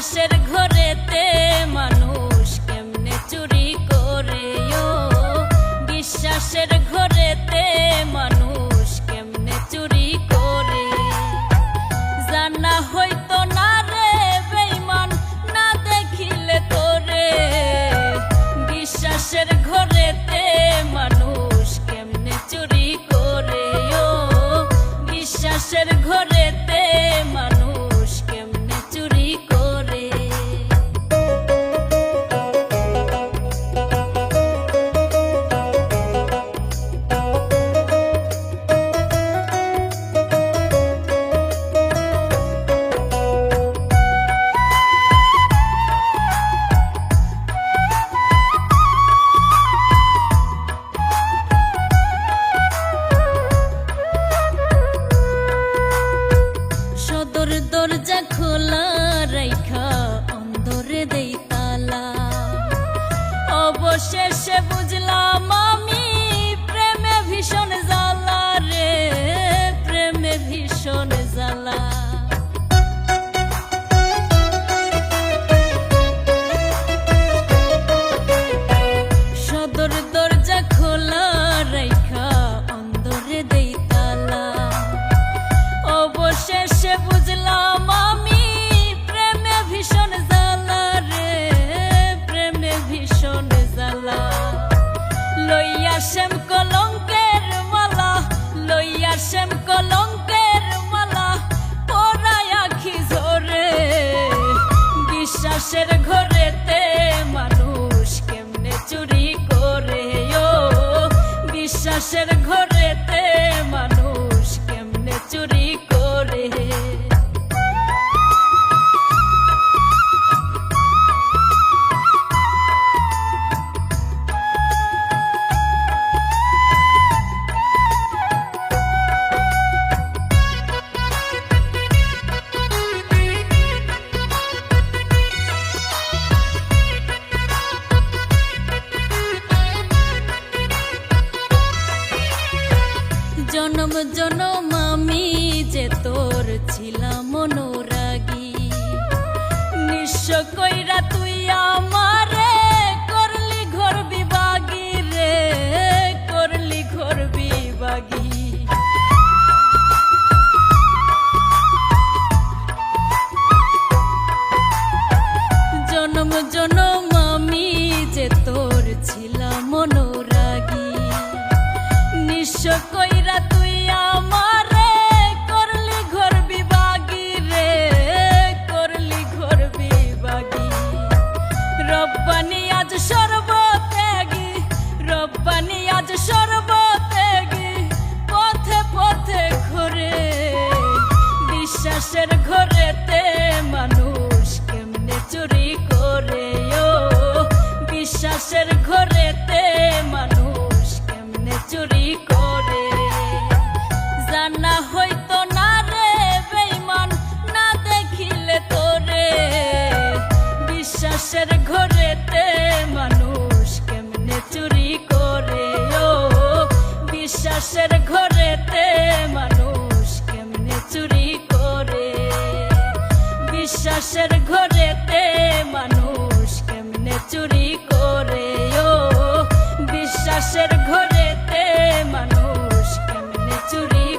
ঘরেতে মানুষ কেমনে চুরি করে ও বিশ্বাসের ঘরেতে মানুষ কেমনে চুরি করে? জানা হইতো না রে বেইমান না দেখিলে তোরে। বিশ্বাসের ঘরেতে মানুষ কেমনে চুরি করে ও বিশ্বাসের ঘরে সদর দরজা খোলা রাইখা অন্দরে দেই তালা। অবশেষে বুঝলাম আমি প্রেমে ভীষণ জ্বালা রে, প্রেমে ভীষণ জ্বালা। সদর দরজা খোলা ঘরেতে মানুষ কেমনে চুরি বিশ্বাসের ঘরেতে জনম আমি যে তোর ছিলাম অনুরাগী। নিঃস্ব কইরা তুই আমারে করলি ঘর বিভাগী রে, করলি ঘর বিভাগী। জনম জনম আমি যে তোর ছিলাম অনুরাগী। নিঃস্ব কইরা তুই রব্বানি আজ সর্বত্যাগী রব্বানি আজ সর্বত্যাগী পথে পথে ঘুরে বিশ্বাসের ঘরেতে মানুষ কেমনে চুরি পাশের ঘরেতে মানুষ কেমনে চুরি করে? বিশ্বাসের ঘরেতে মানুষ কেমনে চুরি করে? ও, বিশ্বাসের ঘরেতে মানুষ কেমনে চুরি